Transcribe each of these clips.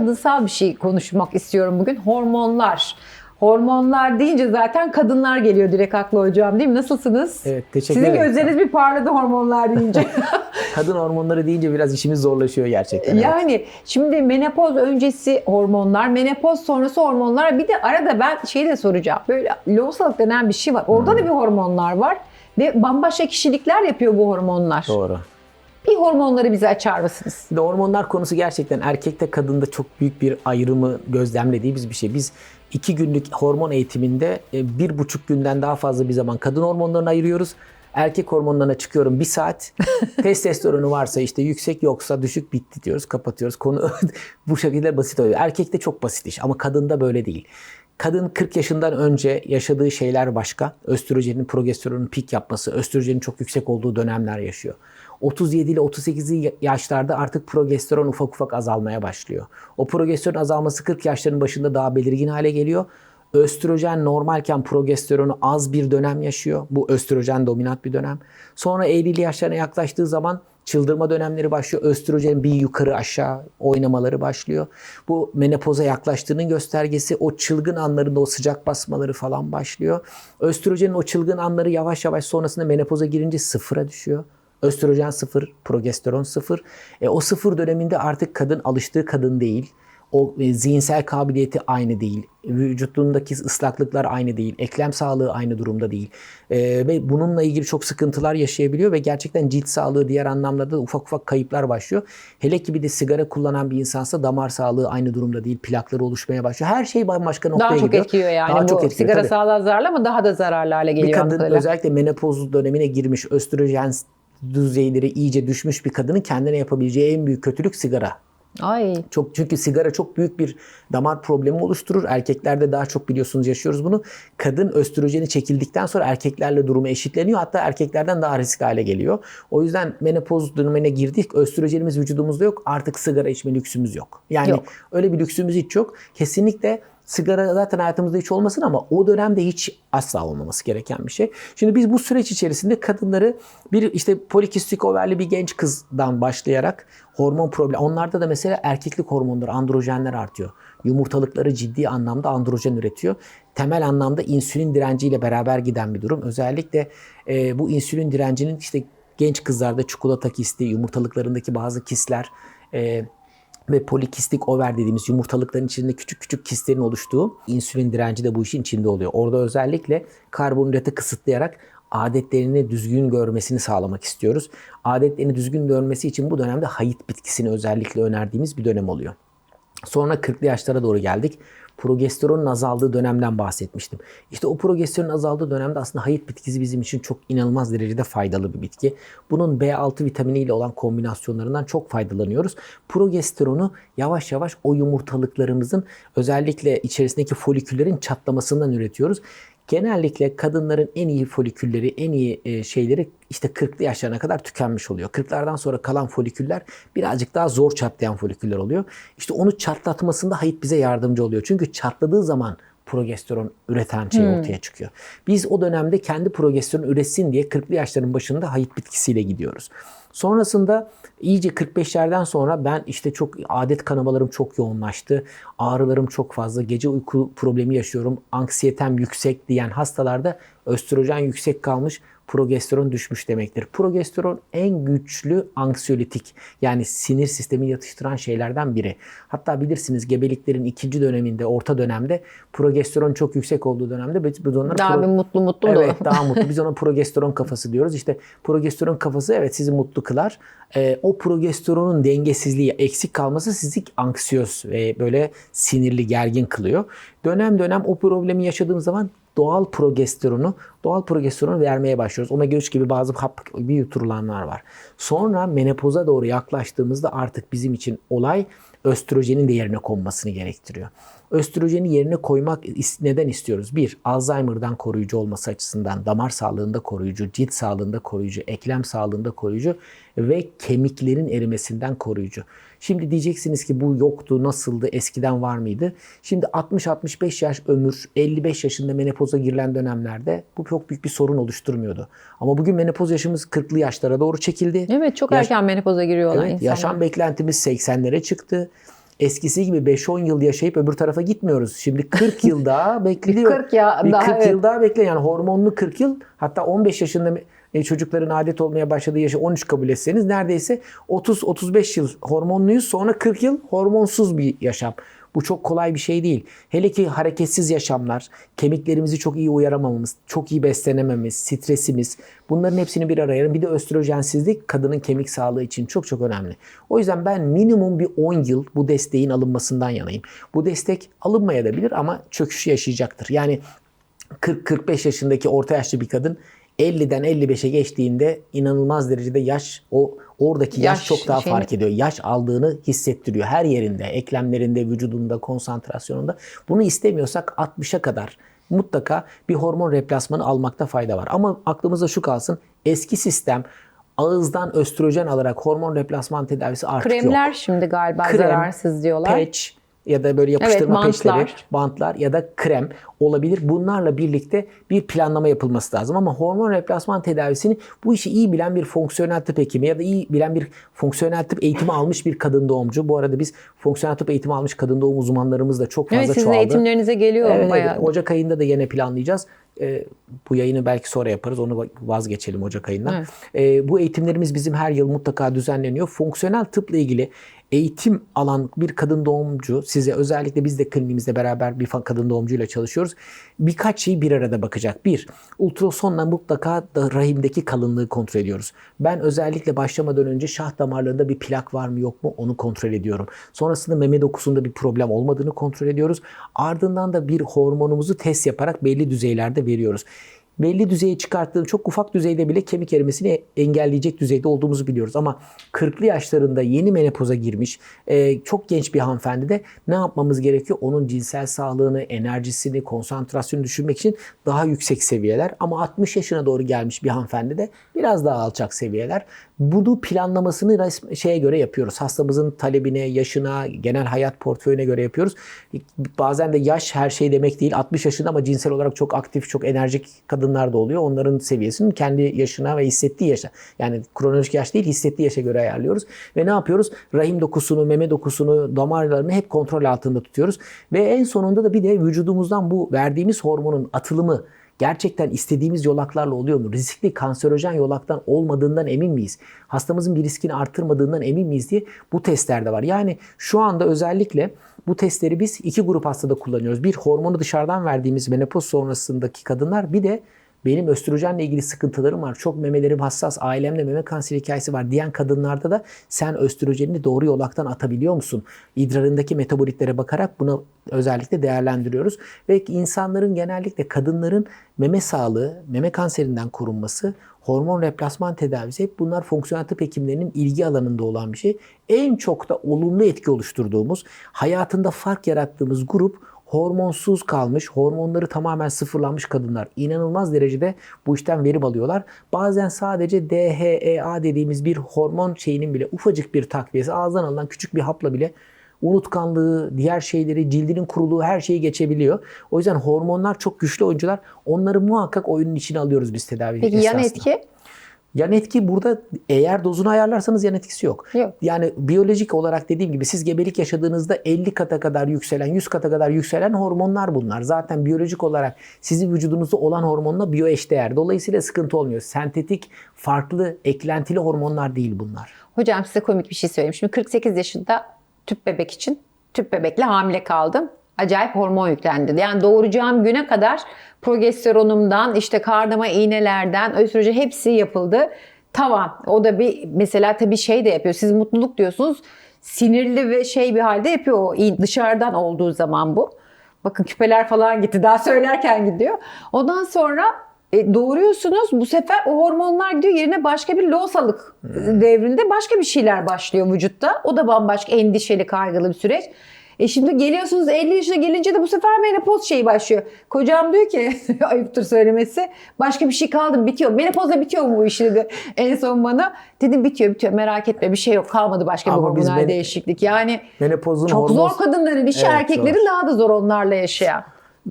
kadınsal bir şey konuşmak istiyorum bugün. Hormonlar. Hormonlar deyince zaten kadınlar geliyor direkt akla hocam değil mi? Nasılsınız? Evet, teşekkür Sizin ederim. gözleriniz bir parladı hormonlar deyince. Kadın hormonları deyince biraz işimiz zorlaşıyor gerçekten. evet. yani şimdi menopoz öncesi hormonlar, menopoz sonrası hormonlar bir de arada ben şey de soracağım. Böyle lohusalık denen bir şey var. Orada Hmm. da bir hormonlar var ve bambaşka kişilikler yapıyor bu hormonlar. Doğru. Bir hormonları bize açar mısınız? De hormonlar konusu gerçekten erkekte kadında çok büyük bir ayrımı gözlemlediğimiz bir şey. Biz iki günlük hormon eğitiminde e, bir buçuk günden daha fazla bir zaman kadın hormonlarını ayırıyoruz. Erkek hormonlarına çıkıyorum bir saat. Testosteronu varsa işte yüksek yoksa düşük bitti diyoruz kapatıyoruz. Konu bu şekilde basit oluyor. Erkekte çok basit iş ama kadında böyle değil. Kadın 40 yaşından önce yaşadığı şeyler başka. Östrojenin, progesteronun pik yapması, östrojenin çok yüksek olduğu dönemler yaşıyor. 37 ile 38 yaşlarda artık progesteron ufak ufak azalmaya başlıyor. O progesteron azalması 40 yaşların başında daha belirgin hale geliyor. Östrojen normalken progesteronu az bir dönem yaşıyor. Bu östrojen dominant bir dönem. Sonra 50'li yaşlarına yaklaştığı zaman çıldırma dönemleri başlıyor. Östrojen bir yukarı aşağı oynamaları başlıyor. Bu menopoza yaklaştığının göstergesi o çılgın anlarında o sıcak basmaları falan başlıyor. Östrojenin o çılgın anları yavaş yavaş sonrasında menopoza girince sıfıra düşüyor. Östrojen sıfır, progesteron sıfır. E, o sıfır döneminde artık kadın alıştığı kadın değil. O e, zihinsel kabiliyeti aynı değil. Vücudundaki ıslaklıklar aynı değil. Eklem sağlığı aynı durumda değil. E, ve bununla ilgili çok sıkıntılar yaşayabiliyor ve gerçekten cilt sağlığı diğer anlamlarda da ufak ufak kayıplar başlıyor. Hele ki bir de sigara kullanan bir insansa damar sağlığı aynı durumda değil. Plakları oluşmaya başlıyor. Her şey bambaşka noktaya Daha çok gidiyor. etkiliyor yani. Daha bu çok etkiliyor, sigara tabii. sağlığa zararlı ama daha da zararlı hale geliyor. Bir kadın özellikle menopoz dönemine girmiş, östrojen düzeyleri iyice düşmüş bir kadının kendine yapabileceği en büyük kötülük sigara. Ay Çok çünkü sigara çok büyük bir damar problemi oluşturur. Erkeklerde daha çok biliyorsunuz yaşıyoruz bunu. Kadın östrojeni çekildikten sonra erkeklerle durumu eşitleniyor. Hatta erkeklerden daha riskli hale geliyor. O yüzden menopoz dönemine girdik. Östrojenimiz vücudumuzda yok. Artık sigara içme lüksümüz yok. Yani Yok. öyle bir lüksümüz hiç yok. Kesinlikle sigara zaten hayatımızda hiç olmasın ama o dönemde hiç asla olmaması gereken bir şey. Şimdi biz bu süreç içerisinde kadınları bir işte polikistik overli bir genç kızdan başlayarak hormon problem. Onlarda da mesela erkeklik hormonları, androjenler artıyor. Yumurtalıkları ciddi anlamda androjen üretiyor. Temel anlamda insülin direnciyle beraber giden bir durum. Özellikle e, bu insülin direncinin işte genç kızlarda çikolata kisti, yumurtalıklarındaki bazı kistler, e, ve polikistik over dediğimiz yumurtalıkların içinde küçük küçük kistlerin oluştuğu insülin direnci de bu işin içinde oluyor. Orada özellikle karbonhidratı kısıtlayarak adetlerini düzgün görmesini sağlamak istiyoruz. Adetlerini düzgün görmesi için bu dönemde hayıt bitkisini özellikle önerdiğimiz bir dönem oluyor. Sonra 40'lı yaşlara doğru geldik. Progesteronun azaldığı dönemden bahsetmiştim. İşte o progesteronun azaldığı dönemde aslında hayıt bitkisi bizim için çok inanılmaz derecede faydalı bir bitki. Bunun B6 vitaminiyle olan kombinasyonlarından çok faydalanıyoruz. Progesteronu yavaş yavaş o yumurtalıklarımızın özellikle içerisindeki foliküllerin çatlamasından üretiyoruz. Genellikle kadınların en iyi folikülleri, en iyi e, şeyleri işte 40'lı yaşlarına kadar tükenmiş oluyor. 40'lardan sonra kalan foliküller birazcık daha zor çatlayan foliküller oluyor. İşte onu çatlatmasında hayıt bize yardımcı oluyor. Çünkü çatladığı zaman progesteron üreten şey ortaya çıkıyor. Biz o dönemde kendi progesteron üretsin diye 40'lı yaşların başında hayıt bitkisiyle gidiyoruz. Sonrasında iyice 45'lerden sonra ben işte çok adet kanamalarım çok yoğunlaştı. Ağrılarım çok fazla. Gece uyku problemi yaşıyorum. Anksiyetem yüksek diyen hastalarda östrojen yüksek kalmış progesteron düşmüş demektir. Progesteron en güçlü anksiyolitik yani sinir sistemi yatıştıran şeylerden biri. Hatta bilirsiniz gebeliklerin ikinci döneminde, orta dönemde progesteron çok yüksek olduğu dönemde biz onlara daha pro- bir mutlu mutlu Evet da. daha mutlu. Biz ona progesteron kafası diyoruz. İşte progesteron kafası evet sizi mutlu kılar. Ee, o progesteronun dengesizliği, eksik kalması sizi anksiyöz ve böyle sinirli, gergin kılıyor. Dönem dönem o problemi yaşadığımız zaman doğal progesteronu, doğal progesteronu vermeye başlıyoruz. Omega 3 gibi bazı hap bir yuturulanlar var. Sonra menopoza doğru yaklaştığımızda artık bizim için olay östrojenin de yerine konmasını gerektiriyor. Östrojeni yerine koymak neden istiyoruz? Bir, Alzheimer'dan koruyucu olması açısından, damar sağlığında koruyucu, cilt sağlığında koruyucu, eklem sağlığında koruyucu ve kemiklerin erimesinden koruyucu. Şimdi diyeceksiniz ki bu yoktu, nasıldı, eskiden var mıydı? Şimdi 60-65 yaş ömür, 55 yaşında menopoza girilen dönemlerde bu çok büyük bir sorun oluşturmuyordu. Ama bugün menopoz yaşımız 40'lı yaşlara doğru çekildi. Evet çok Yaş- erken menopoza giriyorlar Evet, insanlar. yaşam beklentimiz 80'lere çıktı. eskisi gibi 5-10 yıl yaşayıp öbür tarafa gitmiyoruz. Şimdi 40 yıl daha bekliyor. 40 ya bir daha, 40 evet. yıl daha bekle yani hormonlu 40 yıl hatta 15 yaşında e, çocukların adet olmaya başladığı yaşı 13 kabul etseniz neredeyse 30-35 yıl hormonluyuz sonra 40 yıl hormonsuz bir yaşam. Bu çok kolay bir şey değil. Hele ki hareketsiz yaşamlar, kemiklerimizi çok iyi uyaramamamız, çok iyi beslenememiz, stresimiz bunların hepsini bir araya bir de östrojensizlik kadının kemik sağlığı için çok çok önemli. O yüzden ben minimum bir 10 yıl bu desteğin alınmasından yanayım. Bu destek alınmaya ama çöküş yaşayacaktır. Yani 40-45 yaşındaki orta yaşlı bir kadın 50'den 55'e geçtiğinde inanılmaz derecede yaş o oradaki yaş, Yaş çok daha şeyini- fark ediyor. Yaş aldığını hissettiriyor her yerinde, eklemlerinde, vücudunda, konsantrasyonunda. Bunu istemiyorsak 60'a kadar mutlaka bir hormon replasmanı almakta fayda var. Ama aklımızda şu kalsın. Eski sistem ağızdan östrojen alarak hormon replasman tedavisi artık yok Kremler şimdi galiba Krem, zararsız diyorlar. patch ya da böyle yapıştırma Evet, peçleri, bantlar. bantlar ya da krem olabilir. Bunlarla birlikte bir planlama yapılması lazım. Ama hormon replasman tedavisini bu işi iyi bilen bir fonksiyonel tıp hekimi ya da iyi bilen bir fonksiyonel tıp eğitimi almış bir kadın doğumcu. Bu arada biz fonksiyonel tıp eğitimi almış kadın doğum uzmanlarımız da çok fazla Evet sizin çoğaldı. eğitimlerinize geliyor Evet, bayağı. evet. Ocak ayında da yine planlayacağız. Ee, bu yayını belki sonra yaparız. Onu vazgeçelim Ocak ayından. Evet. Ee, bu eğitimlerimiz bizim her yıl mutlaka düzenleniyor. Fonksiyonel tıpla ilgili eğitim alan bir kadın doğumcu size özellikle biz de kliniğimizde beraber bir kadın doğumcuyla çalışıyoruz. Birkaç şeyi bir arada bakacak. Bir, ultrasonla mutlaka da rahimdeki kalınlığı kontrol ediyoruz. Ben özellikle başlamadan önce şah damarlarında bir plak var mı yok mu onu kontrol ediyorum. Sonrasında meme dokusunda bir problem olmadığını kontrol ediyoruz. Ardından da bir hormonumuzu test yaparak belli düzeylerde veriyoruz belli düzeye çıkarttığın çok ufak düzeyde bile kemik erimesini engelleyecek düzeyde olduğumuzu biliyoruz. Ama 40'lı yaşlarında yeni menopoza girmiş e, çok genç bir hanımefendi de ne yapmamız gerekiyor? Onun cinsel sağlığını, enerjisini, konsantrasyonu düşünmek için daha yüksek seviyeler. Ama 60 yaşına doğru gelmiş bir hanımefendi de biraz daha alçak seviyeler. Bunu planlamasını şeye göre yapıyoruz. Hastamızın talebine, yaşına, genel hayat portföyüne göre yapıyoruz. Bazen de yaş her şey demek değil. 60 yaşında ama cinsel olarak çok aktif, çok enerjik kadınlar da oluyor. Onların seviyesini kendi yaşına ve hissettiği yaşa. Yani kronolojik yaş değil, hissettiği yaşa göre ayarlıyoruz. Ve ne yapıyoruz? Rahim dokusunu, meme dokusunu, damarlarını hep kontrol altında tutuyoruz. Ve en sonunda da bir de vücudumuzdan bu verdiğimiz hormonun atılımı gerçekten istediğimiz yolaklarla oluyor mu? Riskli kanserojen yolaktan olmadığından emin miyiz? Hastamızın bir riskini arttırmadığından emin miyiz diye bu testlerde var. Yani şu anda özellikle bu testleri biz iki grup hastada kullanıyoruz. Bir hormonu dışarıdan verdiğimiz menopoz sonrasındaki kadınlar bir de benim östrojenle ilgili sıkıntılarım var. Çok memelerim hassas. Ailemde meme kanseri hikayesi var diyen kadınlarda da sen östrojenini doğru yolaktan atabiliyor musun? İdrarındaki metabolitlere bakarak bunu özellikle değerlendiriyoruz. Ve insanların genellikle kadınların meme sağlığı, meme kanserinden korunması, hormon replasman tedavisi hep bunlar fonksiyonel tıp hekimlerinin ilgi alanında olan bir şey. En çok da olumlu etki oluşturduğumuz, hayatında fark yarattığımız grup hormonsuz kalmış, hormonları tamamen sıfırlanmış kadınlar inanılmaz derecede bu işten verim alıyorlar. Bazen sadece DHEA dediğimiz bir hormon şeyinin bile ufacık bir takviyesi ağızdan alınan küçük bir hapla bile unutkanlığı, diğer şeyleri, cildinin kuruluğu her şeyi geçebiliyor. O yüzden hormonlar çok güçlü oyuncular. Onları muhakkak oyunun içine alıyoruz biz tedavi Peki yan esnasında. etki? Yan etki burada eğer dozunu ayarlarsanız yan etkisi yok. Yok. Yani biyolojik olarak dediğim gibi siz gebelik yaşadığınızda 50 kata kadar yükselen, 100 kata kadar yükselen hormonlar bunlar. Zaten biyolojik olarak sizin vücudunuzda olan hormonla biyoeşdeğer. Dolayısıyla sıkıntı olmuyor. Sentetik, farklı, eklentili hormonlar değil bunlar. Hocam size komik bir şey söyleyeyim. Şimdi 48 yaşında tüp bebek için tüp bebekle hamile kaldım. Acayip hormon yüklendi. Yani doğuracağım güne kadar progesteronumdan, işte kardama iğnelerden, östrojen hepsi yapıldı. Tavan. O da bir mesela tabii şey de yapıyor. Siz mutluluk diyorsunuz. Sinirli ve şey bir halde yapıyor o dışarıdan olduğu zaman bu. Bakın küpeler falan gitti. Daha söylerken gidiyor. Ondan sonra e, doğuruyorsunuz. Bu sefer o hormonlar gidiyor. Yerine başka bir loğusalık devrinde başka bir şeyler başlıyor vücutta. O da bambaşka endişeli, kaygılı bir süreç. E şimdi geliyorsunuz 50 yaşına gelince de bu sefer menopoz şeyi başlıyor. Kocam diyor ki ayıptır söylemesi başka bir şey kaldı bitiyor. Menopozla bitiyor mu bu iş dedi en son bana. Dedim bitiyor bitiyor merak etme bir şey yok kalmadı başka bir Ama biz hormonal men- değişiklik. Yani Menopozun çok hormon- zor kadınların işi Evet, erkeklerin zor. daha da zor onlarla yaşayan.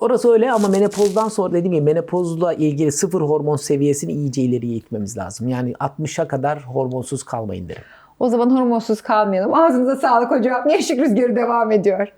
Orası öyle ama menopozdan sonra dediğim gibi menopozla ilgili sıfır hormon seviyesini iyice ileriye itmemiz lazım. Yani 60'a kadar hormonsuz kalmayın derim. O zaman hormonsuz kalmayalım. Ağzınıza sağlık hocam. Yeşil rüzgarı devam ediyor.